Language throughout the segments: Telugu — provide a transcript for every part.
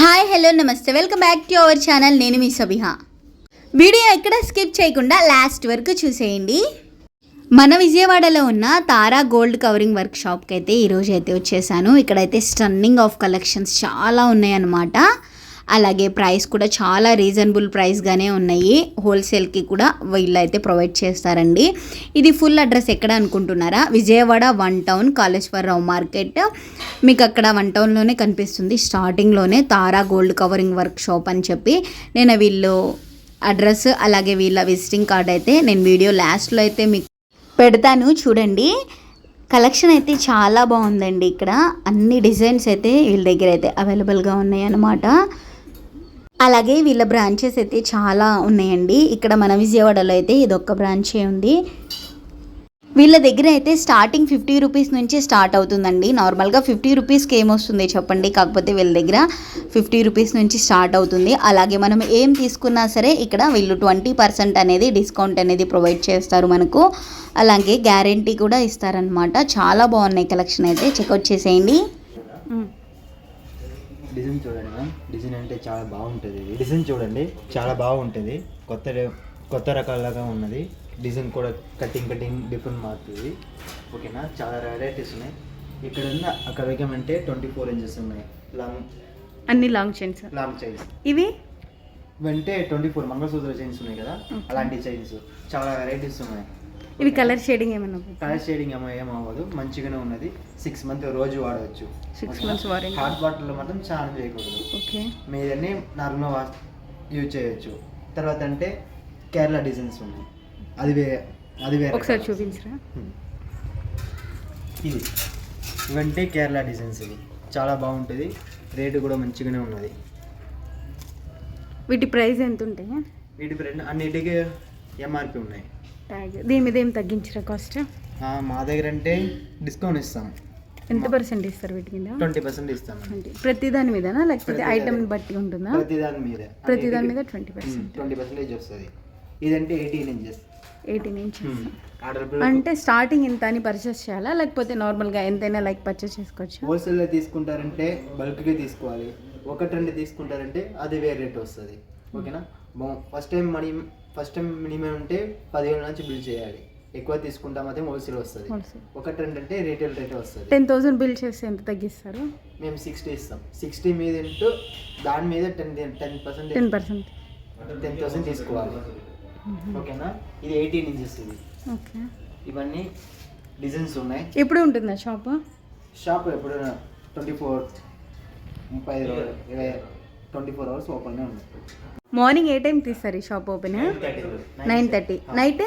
హాయ్ హలో నమస్తే. Welcome back to our channel. నేను మీ సబిహ. వీడియో ఎక్కడ స్కిప్ చేయకుండా లాస్ట్ వరకు చూసేయండి. మన విజయవాడలో ఉన్న తారా గోల్డ్ కవరింగ్ వర్క్ షాప్కి అయితే ఈరోజు అయితే వచ్చేసాను. ఇక్కడైతే స్టన్నింగ్ ఆఫ్ కలెక్షన్స్ చాలా ఉన్నాయన్నమాట. అలాగే ప్రైస్ కూడా చాలా రీజనబుల్ ప్రైస్గానే ఉన్నాయి. హోల్సేల్కి కూడా వీళ్ళు అయితే ప్రొవైడ్ చేస్తారండి. ఇది ఫుల్ అడ్రస్ ఎక్కడ అనుకుంటున్నారా? Vijayawada one town Kaleswararao market. మీకు అక్కడ వన్ టౌన్లోనే కనిపిస్తుంది. స్టార్టింగ్లోనే Tara gold covering work shop అని చెప్పి నేను వీళ్ళు అడ్రస్ అలాగే వీళ్ళ విజిటింగ్ కార్డ్ అయితే నేను వీడియో లాస్ట్లో అయితే మీకు పెడతాను. చూడండి. కలెక్షన్ అయితే చాలా బాగుందండి ఇక్కడ. అన్ని డిజైన్స్ అయితే వీళ్ళ దగ్గర అయితే అవైలబుల్గా ఉన్నాయి అన్నమాట అలాగే వీళ్ళ బ్రాంచెస్ అయితే చాలా ఉన్నాయండి. ఇక్కడ మన విజయవాడలో అయితే ఇది బ్రాంచే ఉంది. వీళ్ళ దగ్గర అయితే స్టార్టింగ్ ఫిఫ్టీ రూపీస్ నుంచి స్టార్ట్ అవుతుందండి. నార్మల్గా ఫిఫ్టీ రూపీస్కి ఏమొస్తుంది చెప్పండి? కాకపోతే వీళ్ళ దగ్గర ఫిఫ్టీ రూపీస్ నుంచి స్టార్ట్ అవుతుంది. అలాగే మనం ఏం తీసుకున్నా సరే ఇక్కడ వీళ్ళు ట్వంటీ పర్సెంట్ అనేది డిస్కౌంట్ అనేది ప్రొవైడ్ చేస్తారు మనకు. అలాగే గ్యారంటీ కూడా ఇస్తారనమాట చాలా బాగున్నాయి కలెక్షన్ అయితే. చెక్అవుట్ చేసేయండి. డిజైన్ చూడండి మ్యామ్. డిజైన్ అంటే చాలా బాగుంటుంది. ఇది డిజైన్ చూడండి చాలా బాగుంటుంది. కొత్త కొత్త రకాలుగా ఉన్నది. డిజైన్ కూడా కటింగ్ కటింగ్ డిఫరెంట్ మారుతుంది. ఓకేనా? చాలా వెరైటీస్ ఉన్నాయి. ఇక్కడ ఉన్న అక్కడ వేగమంటే ట్వంటీ ఫోర్ ఇంచెస్ ఉన్నాయి. లాంగ్ అన్ని లాంగ్ చైన్స్ లాంగ్ చైన్స్ ఇవి? ఇవంటే ట్వంటీ ఫోర్ మంగళసూత్ర చైన్స్ ఉన్నాయి కదా? అలాంటి చైన్స్ చాలా వెరైటీస్ ఉన్నాయి. ఇవి కలర్ షేడింగ్ ఏమన్నా కలర్ షేడింగ్ ఏమో ఏమవ్వదు మంచిగానే ఉన్నది. సిక్స్ మంత్ రోజు వాడవచ్చు సిక్స్ మంత్స్ వారంటీ హాట్ వాటర్లో మాత్రం స్నానం చేయకూడదు. ఓకే. మీదన్నీ నార్మల్ వాష్ యూజ్ చేయొచ్చు. తర్వాత అంటే కేరళ డిజైన్స్ ఉన్నాయి. అది వే అది వేరే ఒకసారి. చూపించరా. ఇది. ఇవంటే కేరళ డిజైన్స్ ఇవి. చాలా బాగుంటుంది. రేటు కూడా మంచిగానే ఉన్నది. వీటి ప్రైస్ ఎంత ఉంటాయి వీటి అన్నిటికీ ఎంఆర్పి ఉన్నాయి. ట్యాగ్ దీని మీద ఏం తగ్గించరా కాస్ట్ మా దగ్గర అంటే డిస్కౌంట్ ఇస్తాం. ఎంత పర్సెంట్ ఇస్తారు వీటి మీద? ట్వంటీ పర్సెంట్ ఇస్తాం. ప్రతి దాని మీదనా? లేకపోతే ఐటమ్ బట్టి ఉంటుందా? ప్రతి దాని మీద. ప్రతి దాని మీద ట్వంటీ పర్సెంట్ ట్వంటీ పర్సెంటేజ్ వస్తుంది. ఇదంటే eighteen inches eighteen inch order అంటే స్టార్టింగ్ ఇంత అని పర్చేస్ చేయాలా? లేకపోతే నార్మల్గా ఎంతైనా లైక్ పర్చేస్ చేసుకోవచ్చు? హోల్సేల్లో తీసుకుంటారంటే బల్క్గా తీసుకోవాలి. ఒకటి రెండు తీసుకుంటారంటే అది వేరే రేట్ వస్తుంది. ఓకేనా first time money first time minimum అంటే పదివేల నుంచి బిల్ చేయాలి. ఎక్కువ తీసుకుంటామైతే హోల్సేల్ వస్తుంది. ఒకటి రెండు అంటే రీటైల్ రేట్ వస్తుంది. టెన్ థౌసండ్ బిల్ చేస్తే ఎంత తగ్గిస్తారు? మేము సిక్స్టీ ఇస్తాం. సిక్స్టీ మీద ఇంటూ దాని మీద ten ten percent ten percent. Ten thousand తీసుకోవాలి. ఓకేనా? ఇది ఎయిటీన్ ఇంచెస్ ఇది. ఓకే. ఇవన్నీ డిజైన్స్ ఉన్నాయి. ఎప్పుడు ఉంటుందా షాప్? షాప్ ఎప్పుడు ట్వంటీ ఫోర్ ముప్పై ఇరవై ట్వంటీ ఫోర్ అవర్స్ ఓపెన్నే ఉంది మార్నింగ్ ఏ టైం తీస్తారు shop open? Nine thirty night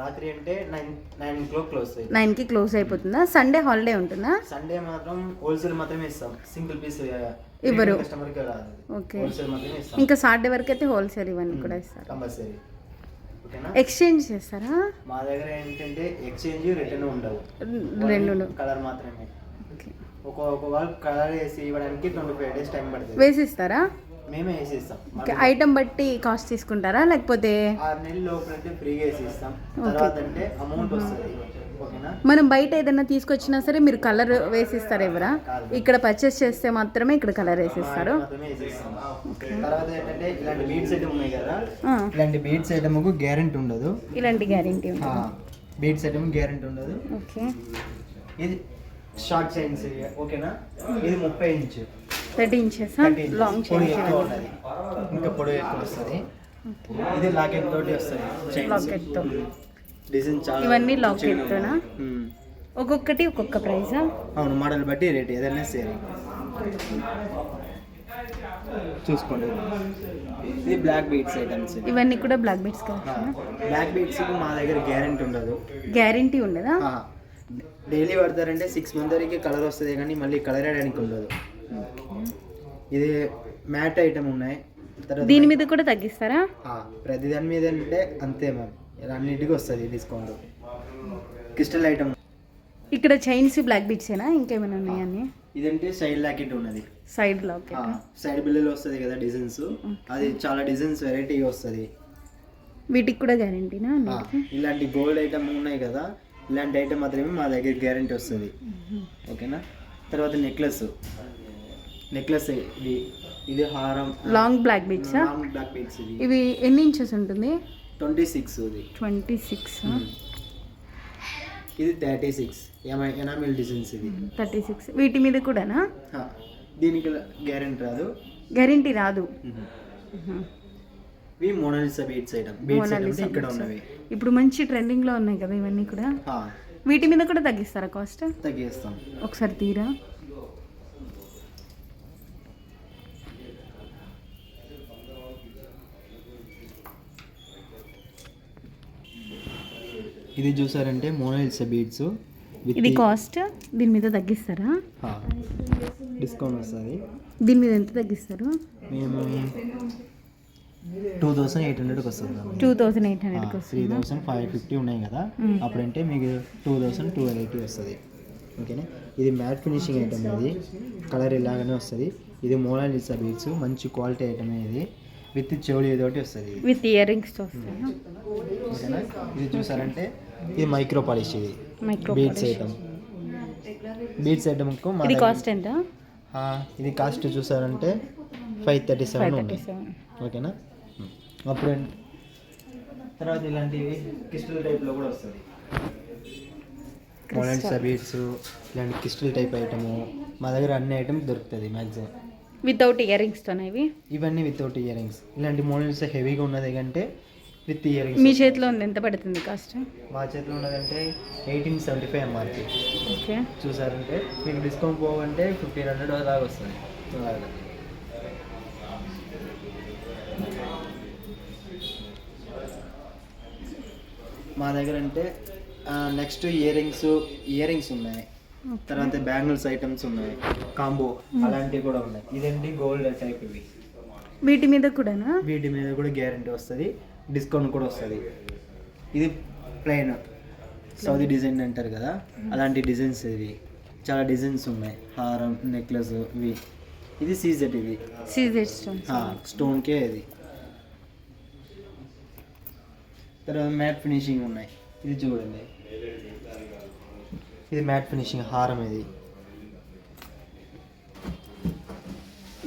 రాత్రి అంటే నైన్ నైన్ క్లోక్ క్లోజ్ అయ్యి నైన్కి క్లోజ్ అయిపోతుందా? సండే హాలిడే ఉంటుందా? సండే మాత్రం హోల్సేల్ మాత్రమే ఇస్తాం. సింగిల్ పీస్ ఇవ్వరు. కస్టమర్కి రాదు ఓకే ఇంకా సాటర్డే వరకు అయితే హోల్సేల్ ఇవన్నీ కూడా ఇస్తారు. కంపల్సరీ ఎక్స్చేంజ్ చేస్తారా? మా దగ్గర ఏంటంటే ఎక్స్చేంజ్ రిటర్న్ ఉండవు. రెండు కలర్ మాత్రమే. ఓకే ఒక ఒక వాళ్ళు కలర్ వేసి ఇవ్వడానికి ట్వంటీ ఫైవ్ డేస్ టైం పడుతుంది. వేసిస్తారా? మేమే ఓకే ఐటమ్ బట్టి కాస్ట్ తీసుకుంటారా? లేకపోతే ఆరు నెలల లోపల అంటే ఫ్రీగా తర్వాత అంటే అమౌంట్ వస్తుంది. ఓకేనా? మనం బయట ఏదైనా తీసుకొచ్చినా సరే మీరు కలర్ వేసిస్తారు ఎవరా? ఇక్కడ పర్చేస్ చేస్తే మాత్రమే ఇక్కడ కలర్ వేసిస్తారు. మాత్రమే వేసి ఇస్తాం తర్వాత ఏంటంటే ఇలాంటి బీట్స్ ఐటమ్ ఉన్నాయి కదా? ఆ, ఇలాంటి బీట్స్ ఐటమ్కు గ్యారెంటీ ఉండదు. ఇలాంటి గ్యారంటీ బీట్స్ ఐటమ్ గ్యారెంటీ ఉండదు. ఓకే. ఇది షార్ట్ సైన్స్ ఓకేనా? ఇది ముప్పై inch. Thirty inches long chain ఇంకా ఎక్కువ వస్తుంది. ఇది లాకెట్ తోటి వస్తుంది. లాకెట్తో డిజైన్ చాలా ఇవన్నీ లాకెట్. తోనా మ్మ్. ఒక్కొక్కటి ఒక్కొక్క ప్రైజా అవును మోడల్ బట్టి రేట్ ఏదైనా సేమ్ చూసుకోండి. ఇది బ్లాక్ బీట్స్ ఐటమ్స్ ఇవన్నీ కూడా బ్లాక్ బీట్స్ బ్లాక్ బీట్స్ మా దగ్గర గ్యారెంటీ ఉండదు. గ్యారంటీ ఉండదా? డైలీ వాడతారంటే సిక్స్ మంత్ వరకు కలర్ వస్తుంది కానీ మళ్ళీ కలర్ వేయడానికి ఉండదు. ఇది మ్యాట్ ఐటమ్ ఉన్నాయి. దీని మీద కూడా తగ్గిస్తారా? ప్రతి దాని మీద అంటే అంతే మ్యామ్ ఇలా అన్నిటికీ వస్తుంది డిస్కౌంట్ క్రిస్టల్ ఐటమ్ ఇక్కడ చైన్స్ బ్లాక్ బీట్సేనా ఇంకేమైనా ఉన్నాయని ఇదంటే సైడ్ లాకెట్ ఉన్నది. సైడ్ లాకెట్ సైడ్ బిల్లులు వస్తుంది కదా డిజైన్స్ అది చాలా డిజైన్స్ వెరైటీగా వస్తుంది. వీటికి కూడా గ్యారంటీనా ఇలాంటి గోల్డ్ ఐటమ్ ఉన్నాయి కదా ఇలాంటి ఐటమ్ మాత్రమే మా దగ్గర గ్యారంటీ వస్తుంది. ఓకేనా? తర్వాత నెక్లెస్ నెక్లెస్ ఇది ఇది హారం long black beads long black beads ఇది. ఇవి ఎన్ని ఇంచెస్ ఉంటుంది? ట్వంటీ సిక్స్ ఇది. ట్వంటీ సిక్స్ ఇది థర్టీ సిక్స్. ఎనామిల్ డిజైన్స్ ఇది. Thirty six. వీటి మీద కూడానా. దీనికి గ్యారెంటీ రాదు. గ్యారంటీ రాదు. ఇవి Mona Lisa beads item. Beads items ఇక్కడ. ఉన్నవి? ఇప్పుడు మంచి ట్రెండింగ్లో ఉన్నాయి కదా ఇవన్నీ కూడా. వీటి మీద కూడా తగ్గిస్తారా కాస్ట్? తగ్గిస్తాం. ఒకసారి తీరా? ఇది చూసారంటే మోనాలిసా బీట్స్ ఇది కాస్ట్ దీని మీద తగ్గిస్తారా? డిస్కౌంట్ వస్తుంది. దీని మీద ఎంత తగ్గిస్తారు? మేము టూ థౌసండ్ ఎయిట్ హండ్రెడ్కి వస్తుంది టూ థౌజండ్ ఎయిట్ హండ్రెడ్కి త్రీ థౌసండ్ ఫైవ్ ఫిఫ్టీ ఉన్నాయి కదా. అప్పుడంటే మీకు టూ థౌసండ్ టూ ఎయిటీ వస్తుంది. ఓకేనా? ఇది మ్యాట్ ఫినిషింగ్ ఐటమ్ ఇది. కలర్ ఇలాగనే వస్తుంది. ఇది మోనాలిసా బీట్స్ మంచి క్వాలిటీ ఐటమ్ ఇది. విత్ చెవులు ఏదోటి వస్తుంది. విత్ ఇయర్ వస్తాయా? ఓకేనా? ఇది చూసారంటే ఇది మైక్రో పాలిష్ ఇది. బీట్స్ ఐటమ్ బీట్స్ ఐటమ్కు ఇది కాస్ట్ ఎంత? ఇది కాస్ట్ చూసారంటే ఫైవ్ థర్టీ సెవెన్ ఉంది. ఓకేనా? అప్పుడు? తర్వాత ఇలాంటివి క్రిస్టల్ టైప్లో కూడా వస్తుంది. మోడల్ సబీట్స్ ఇలాంటి క్రిస్టల్ టైప్ ఐటము మా. దగ్గర అన్ని ఐటమ్స్ దొరుకుతుంది మ్యాక్సిమం వితౌట్ ఇయర్ ఇవి? ఇవన్నీ వితౌట్ ఇయర్ రింగ్స్ ఇలాంటి మోడల్స్ హెవీగా ఉన్నది కంటే విత్ ఇయర్ మీ చేతిలో ఉంది. ఎంత పడుతుంది కాస్ట్ మా చేతిలో ఉన్నదంటే eighteen seventy five MRP okay. చూసారంటే మీకు డిస్కౌంట్ పోవంటే ఫిఫ్టీన్ హండ్రెడ్ దాకా వస్తుంది. అలాగా మా దగ్గర అంటే next earrings earrings ఉన్నాయి తర్వాత బ్యాంగిల్స్ ఐటమ్స్ ఉన్నాయి. కాంబో అలాంటివి కూడా ఉన్నాయి. ఇదేంటి? గోల్డ్ టైప్ ఇవి. వీటి మీద కూడానా? వీటి మీద కూడా గ్యారంటీ వస్తుంది. డిస్కౌంట్ కూడా వస్తుంది. ఇది ప్లెయిన్ సౌదీ డిజైన్ అంటారు కదా అలాంటి డిజైన్స్ ఇవి. చాలా డిజైన్స్ ఉన్నాయి. హారం నెక్లెస్ ఇవి. ఇది సీజెట్ ఇది సీజెడ్ స్టోన్స్ స్టోన్కే ఇది. తర్వాత మ్యాట్ ఫినిషింగ్ ఉన్నాయి. ఇది చూడండి. ఇది మ్యాట్ ఫినిషింగ్ హారం ఇది.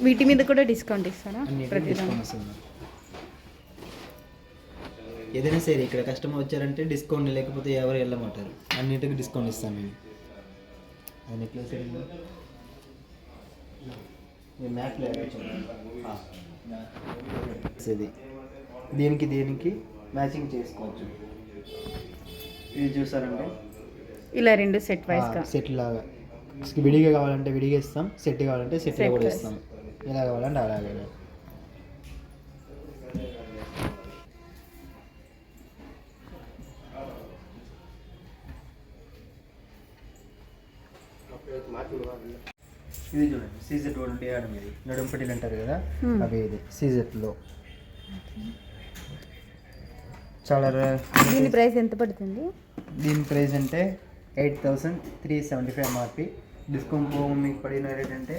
వీటి మీద కూడా డిస్కౌంట్ ఇస్తారా వస్తుంది. ఏదైనా సరే ఇక్కడ కస్టమర్ వచ్చారంటే డిస్కౌంట్ లేకపోతే ఎవరు వెళ్ళమంటారు. అన్నిటికీ డిస్కౌంట్ ఇస్తాం మేము. అది నెక్లెస్? ఇది మ్యాట్ దీనికి దీనికి? మ్యాచింగ్ చేసుకోవచ్చు. ఇది చూసారంటే ఇలా రెండు సెట్ వైస్గా సెట్ లాగా. విడిగా కావాలంటే విడిగా ఇస్తాం సెట్ కావాలంటే సెట్ కూడా. ఇస్తాం. ఎలా కావాలంటే అలాగే. ఇది చూడండి సీజెట్ ట్వంటీ ఆడమ్ ఇది నడుంపటిలు అంటారు కదా. అవి ఇది సీజెట్లో చాలా దీని ప్రైస్ ఎంత పడుతుంది? దీని ప్రైస్ అంటే eight thousand three seventy five MRP discount మీకు పడిన రేట్ అంటే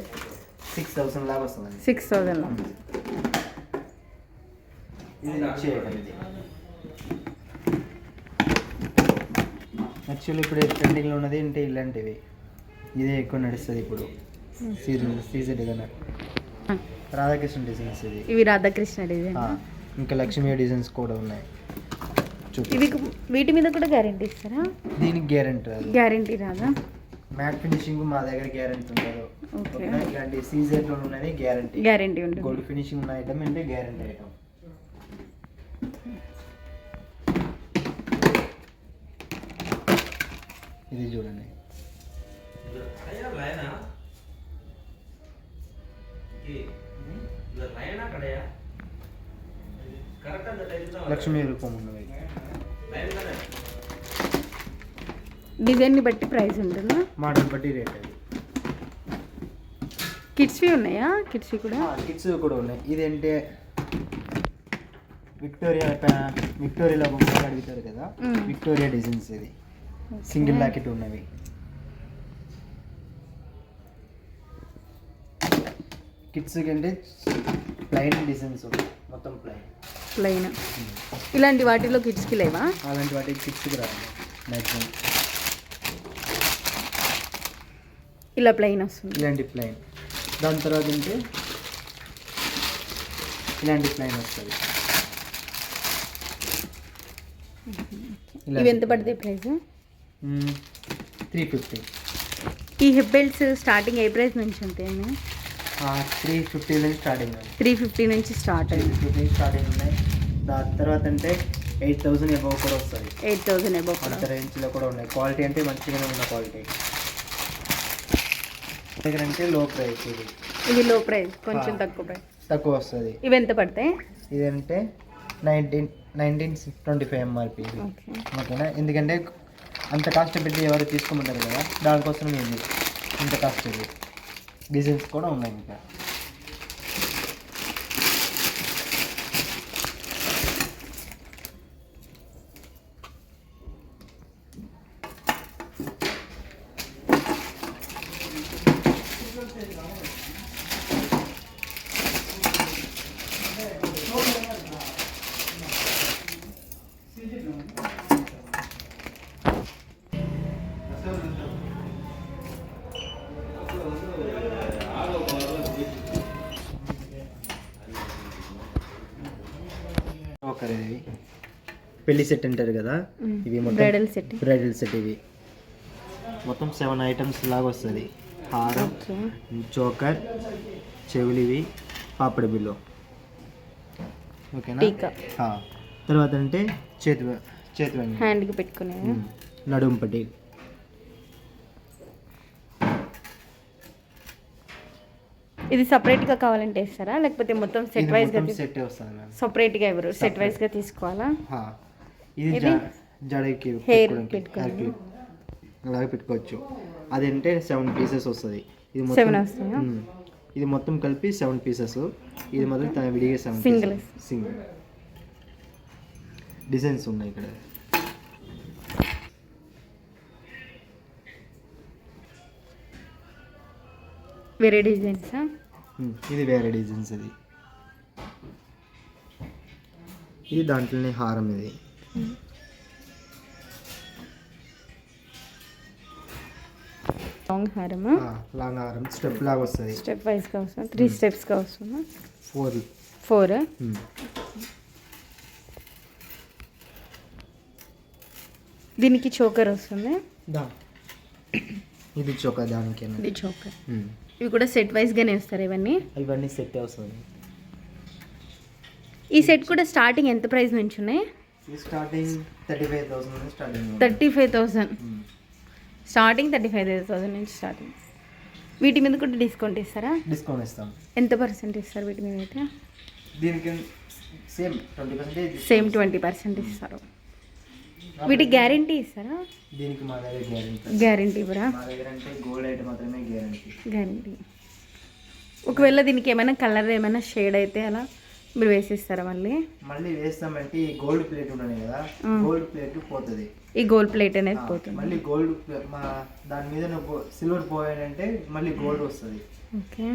సిక్స్ థౌసండ్ లాగా వస్తుందండి. సిక్స్ థౌజండ్ ఇది ఇది యాక్చువల్లీ ఇప్పుడు ట్రెండింగ్లో ఉన్నది అంటే ఇలాంటివి. ఇదే ఎక్కువ నడుస్తుంది ఇప్పుడు. సీజన్ కన్నా రాధాకృష్ణ డిజైన్స్ ఇది. ఇవి రాధాకృష్ణ డిజైన్ ఇంకా లక్ష్మీ డిజైన్స్ కూడా ఉన్నాయి. ఇవి వీటి మీద కూడా గ్యారంటీ ఇస్తారా? దీనికి గ్యారెంటీ రాదు. గ్యారంటీ రాదా? మ్యాట్ ఫినిషింగ్ మా దగ్గర గ్యారెంటీ ఉండదు? ఇలాంటి సీజన్లో ఉన్నది గ్యారెంటీ. గ్యారంటీ ఉంటుంది గోల్డ్ ఫినిషింగ్ ఉన్న ఐటమ్ అంటే గ్యారెంటీ ఐటమ్ ఇది చూడండి. లక్ష్మీ రూపం ఉన్నది. డిజైన్ని బట్టి ప్రైస్ ఉంటుందా? మోడల్ బట్టి రేట్ అది. కిడ్స్వి ఉన్నాయా? కిడ్స్వి కూడా? కిడ్స్ కూడా ఉన్నాయి. ఇదేంటే విక్టోరియా విక్టోరియాలో బొమ్మలు అడుగుతారు కదా. విక్టోరియా డిజైన్స్ ఇది. సింగిల్ లాకెట్ ఉన్నవి. కిడ్స్ కంటే ప్లైన్ డిజైన్స్ ఉన్నాయి. మొత్తం ప్లైన్ ప్లెయిన్ ఇలాంటి వాటిలో కిడ్స్కి లేవా? అలాంటి వాటి కిడ్స్కి రాదు. మ్యాక్సిమం ఇలా ప్లెయిన్ వస్తుంది. ఇలాంటి ప్లైన్ దాని తర్వాత అంటే ఇలాంటి డిజైన్ వస్తుంది. ఇవి ఎంత పడతాయి ప్రైస్? Three fifty. ఈ హిప్ బెల్ట్స్ స్టార్టింగ్ ఏ ప్రైస్ నుంచి ఉంటాయి త్రీ ఫిఫ్టీ నుంచి స్టార్టింగ్ త్రీ ఫిఫ్టీ నుంచి స్టార్ట్ అయింది. ఫిఫ్టీ స్టార్టింగ్ ఉన్నాయి దాని తర్వాత అంటే ఎయిట్ థౌసండ్ ఎబవ్ కూడా వస్తుంది. ఎయిట్ థౌసండ్ ఎబో అంత రేంజ్లో కూడా ఉన్నాయి. క్వాలిటీ అంటే మంచిగానే ఉన్న క్వాలిటీ దగ్గర అంటే లో ప్రైస్ ఇది. ఇది లో ప్రైస్ కొంచెం. తక్కువ ప్రైస్ తక్కువ వస్తుంది. ఇవి ఎంత పడతాయి? ఇదంటే nineteen nineteen twenty five MRP okay. ఓకేనా? ఎందుకంటే అంత కాస్ట్ పెట్టి ఎవరు తీసుకుంటారు కదా? దానికోసం ఇది. ఇంత కాస్ట్ ఇది. డిజైన్స్ కూడా ఉన్నాయి ఇంకా. పెళ్ళి సెట్ అంటారు కదా ఇవి బ్రైడల్ సెట్. బ్రైడల్ సెట్ ఇవి. మొత్తం సెవెన్ ఐటమ్స్ లాగా వస్తుంది. హారం చోకర్ చెవులివి పాపడి బిల్లు. ఓకేనా. తర్వాత అంటే చేతి చేతి హ్యాండ్కి పెట్టుకునేవి? ఉమ్. నడుము పట్టి. ఇది సపరేట్గా కావాలంటే ఇస్తారా లేకపోతే మొత్తం సెట్ వైజ్గా మొత్తం సెట్ వస్తుంది మ్యామ్. సపరేట్గా ఎవరు? Set Separate. వైజ్గా తీసుకోవాలా? ఆ. ఇది జడకి clip. అలాగే పెట్టుకోవచ్చు అదంటే సెవెన్ పీసెస్ వస్తుంది ఇది? ఉమ్. ఇది మొత్తం కలిపి సెవెన్ పీసెస్ ఇది మొత్తం తన విడిగా సెవెన్ Single. సింగిల్ డిజైన్స్ ఉన్నాయి ఇక్కడ వేరే డిజైన్సా. ఇది వేరే డిజైన్స్ ఇది ఇది దాంట్లోనే హారం ఇది లాంగ్ హారమా? ఆ, లాంగ్ హారం. స్టెప్ లాగా వస్తుంది. స్టెప్ వైజ్గా వస్తుందా? త్రీ స్టెప్స్గా వస్తుందా? ఫోర్. ఫోర్. దీనికి చోకర్ వస్తుంది? ఇది చొక్క దానికి ఇది చోకర్. ఇవి కూడా సెట్ వైజ్గానే వస్తారు ఇవన్నీ? ఇవన్నీ సెట్ వస్తుంది ఈ సెట్ కూడా స్టార్టింగ్ ఎంత ప్రైస్ నుంచి ఉన్నాయి? Starting thirty five thousand starting thirty five thousand starting thirty five thousand నుంచి స్టార్టింగ్ వీటి మీద కూడా డిస్కౌంట్ ఇస్తారా? డిస్కౌంట్ ఇస్తాం. ఎంత పర్సెంట్ ఇస్తారు వీటి మీద అయితే? దీనికి same twenty percentage same twenty percent ఇస్తారు. వీటికి గ్యారంటీ ఇస్తారా? దీనికి మా దగ్గర గ్యారంటీ గ్యారంటీ ఇవ్వరా? మా దగ్గర అంటే గోల్డ్ అయితే మాత్రమే గ్యారంటీ గ్యారంటీ ఒకవేళ దీనికి ఏమైనా కలర్ ఏమైనా షేడ్ అయితే అలా మీరు వేసిస్తారా మళ్ళీ? మళ్ళీ వేస్తామంటే ఈ గోల్డ్ ప్లేట్ ఉన్నాయి కదా. గోల్డ్ ప్లేట్ పోతుంది. ఈ గోల్డ్ ప్లేట్ అనేది పోతుంది. మళ్ళీ గోల్డ్ మా దాని మీద సిల్వర్ పోయాడంటే మళ్ళీ గోల్డ్ వస్తుంది. ఓకే.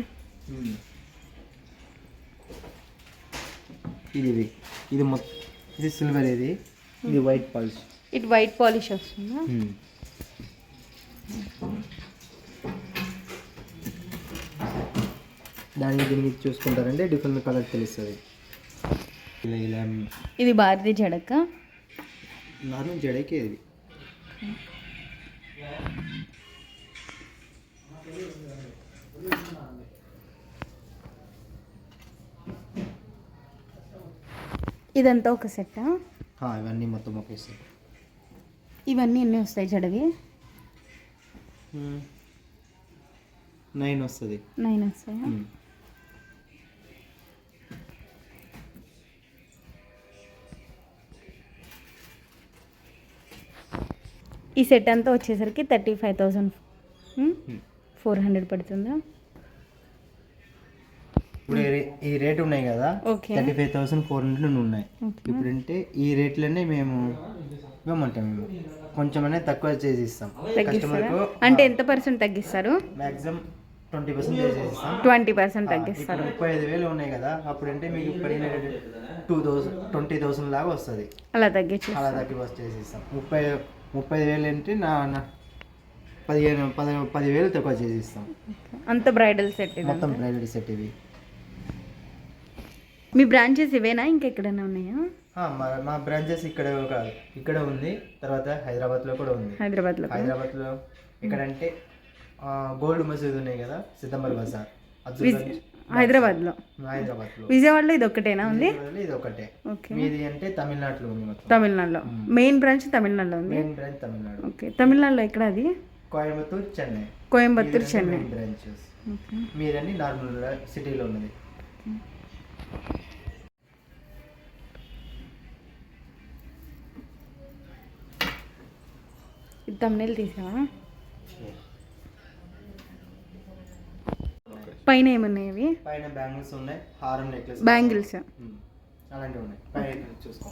ఇది ఇది. ఇది మొత్తం ఇది సిల్వర్ ఇది. ఇది వైట్ పల్స్ ఇటు వైట్ పాలిష్ వస్తుందా? దానికి దీనికి చూసుకుంటారంటే డిఫరెంట్ కలర్ తెలుస్తుంది. ఇది భారతీ జడక. నార్మల్ జడకే ఇది. ఇదంతా ఒక సెట్ ఇవన్నీ మొత్తం ఒకేసారి ఇవన్నీ ఎన్ని వస్తాయి జడవి? నైన్ వస్తుంది. నైన్ వస్తాయా? ఈ సెట్ అంతా వచ్చేసరికి thirty five thousand four hundred పడుతుందా? ఇప్పుడు ఈ రేట్ ఉన్నాయి కదా? Thirty five thousand four hundred ఉన్నాయి. ఓకే. ఇప్పుడంటే ఈ రేట్లోనే మేము ఇవ్వమంటాం మేము. కొంచెమనే తక్కువ చేసి ఇస్తాం కస్టమర్కు అంటే ఎంత పర్సెంట్ తగ్గిస్తారు? మ్యాక్సిమం ట్వంటీ పర్సెంట్ చేసి ట్వంటీ పర్సెంట్ తగ్గిస్తారు. ఇప్పుడు ముప్పై ఐదు వేలు ఉన్నాయి కదా అప్పుడంటే మీకు టూ థౌసండ్ ట్వంటీ థౌసండ్ లాగా వస్తుంది. అలా తగ్గించి అలా తగ్గి చేసి ఇస్తాం ముప్పై ముప్పై వేలు అంటే నా పదిహేను పది పదివేలు తక్కువ చేసి ఇస్తాం అంత బ్రైడల్ సెట్ మొత్తం బ్రైడల్ సెట్ ఇవి. మీ బ్రాంచెస్ ఇవేనా? ఇంకెక్కడైనా ఉన్నాయా? ఆ, మా మా బ్రాంచెస్ ఇక్కడ ఒక ఇక్కడ ఉంది. తర్వాత హైదరాబాద్లో కూడా ఉంది. హైదరాబాద్లో? హైదరాబాద్లో ఎక్కడంటే గోల్డ్ మసీద్ ఉన్నాయి కదా సితంబర్ బజార్. హైదరాబాద్లో. హైదరాబాద్లో. విజయవాడలో ఇది ఒక్కటేనా ఉంది? ఇది ఒకటే ఓకే. మీది అంటే తమిళనాడులో ఉంది మొత్తం. తమిళనాడులో. మెయిన్ బ్రాంచ్ తమిళనాడులో ఉంది? Main branch Tamil Nadu. Okay. తమిళనాడులో ఎక్కడ అది? కోయంబత్తూర్ చెన్నై. కోయంబత్తూర్ చెన్నై. Branches okay. మీరని నార్మల్ సిటీలో ఉన్నది. ఇది తమ్నేల్ తీసావా? పైన ఏమున్నాయి పైన బ్యాంగిల్స్ ఉన్నాయి. హారం నెక్లెస్. బ్యాంగిల్స్. అలాంటివి ఉన్నాయి. పైన చూసుకో.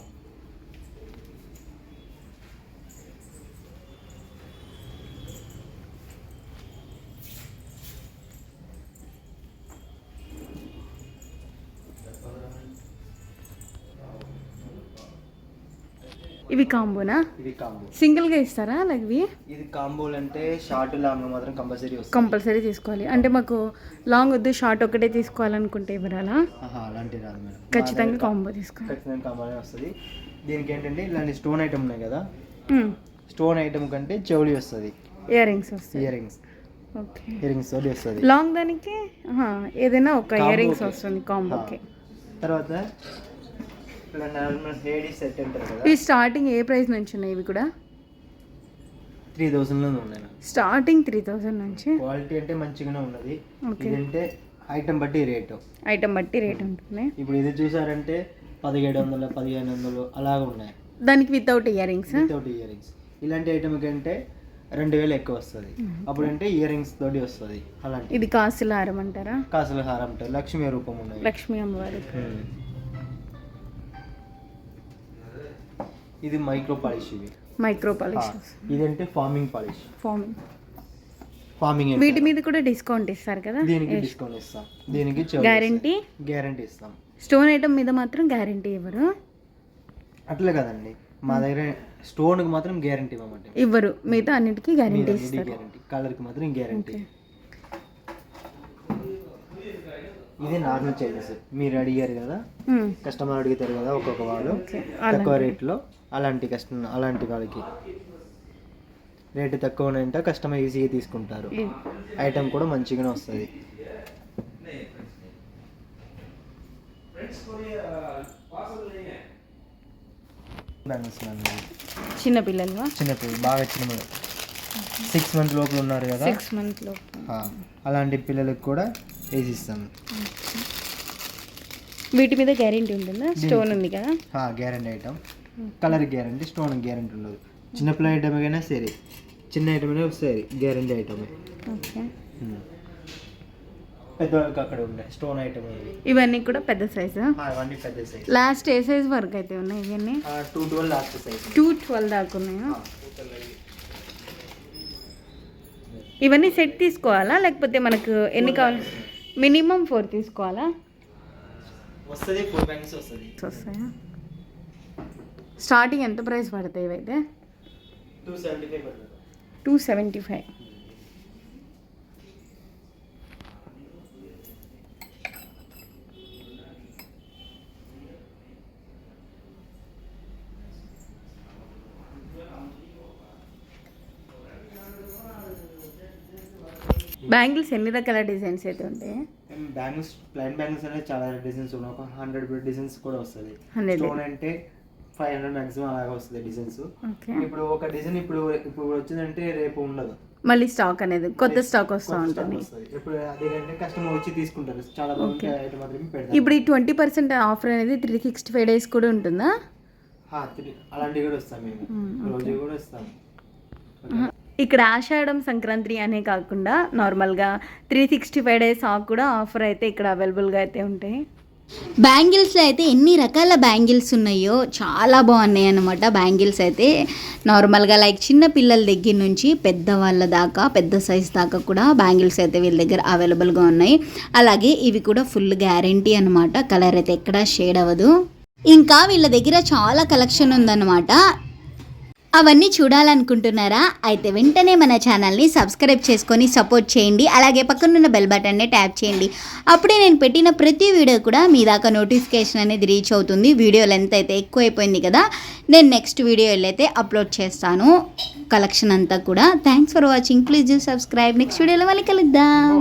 ఇవి కాంబోనా? ఇది కాంబో. సింగిల్గా ఇస్తారా? లైక్ ఇవి? ఇది కాంబోలు అంటే షార్ట్ లాంగ్ మాత్రం కంపల్సరీ వస్తుంది కంపల్సరీ తీసుకోవాలి. అంటే మాకు లాంగ్ వద్దు షార్ట్ ఒకటే తీసుకోవాలనుకుంటే ఇవ్వరాలా? ఆహా, అలాంటివి రాదు మేడం. ఖచ్చితంగా కాంబో తీసుకోవాలి. ఖచ్చితంగా కాంబోనే వస్తుంది. దీనికి ఏంటంటే ఇలాంటి స్టోన్ ఐటమ్ ఉన్నాయి కదా. స్టోన్ ఐటమ్ కంటే చెవులి వస్తుంది. ఇయర్ రింగ్స్ వస్తాయి. Ear rings. Okay. Ear rings వస్తుంది. లాంగ్ దానికి ఏదైనా ఒక ఇయర్ రింగ్స్. వస్తుంది కాంబోకి. తర్వాత ఇవి స్టార్టింగ్ ఏ ప్రైస్ నుంచి ఉన్నాయి ఇవి కూడా? త్రీ థౌసండ్లో ఉన్నాయి స్టార్టింగ్ త్రీ థౌజండ్ నుంచి? క్వాలిటీ అంటే మంచిగానే ఉన్నది. ఇదంటే ఐటమ్ బట్టి రేటు. ఐటమ్ బట్టి రేట్ ఉంటుంది. ఇప్పుడు ఇది చూసారంటే పదిహేడు వందలు పదిహేను వందలు అలాగ ఉన్నాయి. దానికి without ear rings without ear rings ఇలాంటి ఐటమ్ కంటే రెండు వేలు ఎక్కువ వస్తుంది. అప్పుడంటే ఇయర్ రింగ్స్ తోటి వస్తుంది. అలాంటి ఇది కాసుల హారం అంటారా? కాసుల హారం అంటారు లక్ష్మీ రూపం ఉన్నది. లక్ష్మీ అమ్మవారి. ఇది మైక్రో పాలిష్ ఇది మైక్రో పాలిష్ ఇదంటే ఫార్మింగ్ పాలిష్ ఫార్మింగ్ ఫార్మింగ్ వీటి మీద కూడా డిస్కౌంట్ ఇస్తారు కదా? దీనికి డిస్కౌంట్ ఇస్తాం. దీనికి గ్యారంటీ గ్యారంటీ ఇస్తాం. స్టోన్ ఐటమ్ మీద మాత్రం గ్యారంటీ ఇవ్వరు. అట్లే కదండి. మా దగ్గర స్టోన్కి మాత్రం గ్యారంటీ ఇవ్వమంటే. ఇవ్వరు. మిగతా అన్నిటికీ గ్యారంటీ ఇస్తారు. గ్యారంటీ కలర్కి మాత్రం గ్యారంటీ ఇది నార్మల్ చైనీస్ మీరు అడిగారు కదా. కస్టమర్ అడుగుతారు కదా ఒక్కొక్క వాళ్ళు. తక్కువ రేట్లో అలాంటి కస్టమర్ అలాంటి వాళ్ళకి. రేటు తక్కువ ఉన్నాయంటే కస్టమర్ ఈజీగా తీసుకుంటారు. ఐటమ్ కూడా మంచిగానే వస్తుంది. బ్యాంగిల్స్ చిన్న పిల్లలు చిన్నపిల్లలు బాగా చిన్న సిక్స్ మంత్ లోపల ఉన్నారు కదా? సిక్స్ మంత్ అలాంటి పిల్లలకు కూడా వేసి ఇస్తాం. వీటి మీద గ్యారంటీ ఉంటుందా? స్టోన్ ఉంది కదా? Guarantee item colour guarantee stone guarantee ఉండదు. చిన్నపిల్ల ఐటమ్ అయినా సరే చిన్న ఐటమ్ అయినా సరే గ్యారంటీ ఐటమ్ పెద్దవాళ్ళకి అక్కడ ఉన్నాయి స్టోన్ ఐటమ్ ఇవి. ఇవన్నీ కూడా పెద్ద సైజు ఆ, అవన్నీ పెద్ద సైజ్ లాస్ట్ ఏ సైజ్ వరకు అయితే ఉన్నాయి ఇవన్నీ? Two twelve last size two twelve దాకా ఉన్నాయా? ఇవన్నీ సెట్ తీసుకోవాలా? లేకపోతే మనకు ఎన్ని కావాలి? మినిమం ఫోర్ తీసుకోవాలా? వస్తుంది ఫోర్ బ్యాంక్స్ వస్తుంది. వస్తాయా? స్టార్టింగ్ ఎంత ప్రైస్ పడతాయి ఇవైతే? టూ సెవెంటీ ఫైవ్ బ్యాంగిల్స్ ఎన్ని రకాల డిజైన్స్ అయితే ఉంటాయి? బ్యాంగిల్స్ ప్లైన్ బ్యాంగిల్స్ అనేది చాలా డిజైన్స్ ఉన్నాయి. ఒక హండ్రెడ్ డిజైన్స్ కూడా వస్తుంది. హండ్రెడ్ అంటే ఫైవ్ హండ్రెడ్ మాక్సిమం అలాగే వస్తుంది డిజైన్స్ ఇప్పుడు ఒక డిజైన్ ఇప్పుడు ఇప్పుడు వచ్చిందంటే రేపు ఉండదు. మళ్ళీ స్టాక్ అనేది కొత్త స్టాక్ వస్తూ ఉంటుంది. ఇప్పుడు అదేంటంటే కస్టమర్ వచ్చి తీసుకుంటారు. చాలా బాగుంటే ఐటమ్ మాత్రమే పెడతారు. ఇప్పుడు ఈ ట్వంటీ పర్సెంట్ ఆఫర్ అనేది త్రీ సిక్స్టీ ఫైవ్ డేస్ కూడా ఉంటుందా? అలాంటివి కూడా వస్తాం మేము. రోజు కూడా వస్తాం. ఇక్కడ ఆషాఢం సంక్రాంతి అనే కాకుండా నార్మల్గా three sixty five days off కూడా ఆఫర్ అయితే ఇక్కడ అవైలబుల్గా అయితే ఉంటాయి. బ్యాంగిల్స్లో అయితే ఎన్ని రకాల బ్యాంగిల్స్ ఉన్నాయో చాలా బాగున్నాయి అన్నమాట. బ్యాంగిల్స్ అయితే నార్మల్గా లైక్ చిన్న పిల్లల దగ్గర నుంచి పెద్దవాళ్ళ దాకా పెద్ద సైజ్ దాకా కూడా బ్యాంగిల్స్ అయితే వీళ్ళ దగ్గర అవైలబుల్గా ఉన్నాయి. అలాగే ఇవి కూడా ఫుల్ గ్యారంటీ అనమాట కలర్ అయితే ఎక్కడా షేడ్ అవ్వదు. ఇంకా వీళ్ళ దగ్గర చాలా కలెక్షన్ ఉందన్నమాట. అవన్నీ చూడాలనుకుంటున్నారా? అయితే వెంటనే మన ఛానల్ని సబ్స్క్రైబ్ చేసుకొని సపోర్ట్ చేయండి. అలాగే పక్కనున్న బెల్ బటన్ని ట్యాప్ చేయండి. అప్పుడే నేను పెట్టిన ప్రతి వీడియో కూడా మీ దాకా నోటిఫికేషన్ అనేది రీచ్ అవుతుంది. వీడియో లెంత్ అయితే ఎక్కువైపోయింది కదా. నేను నెక్స్ట్ వీడియోలు అయితే అప్లోడ్ చేస్తాను. కలెక్షన్ అంతా కూడా. Thanks for watching. Please subscribe. Next వీడియోలో మళ్ళీ కలుద్దాం.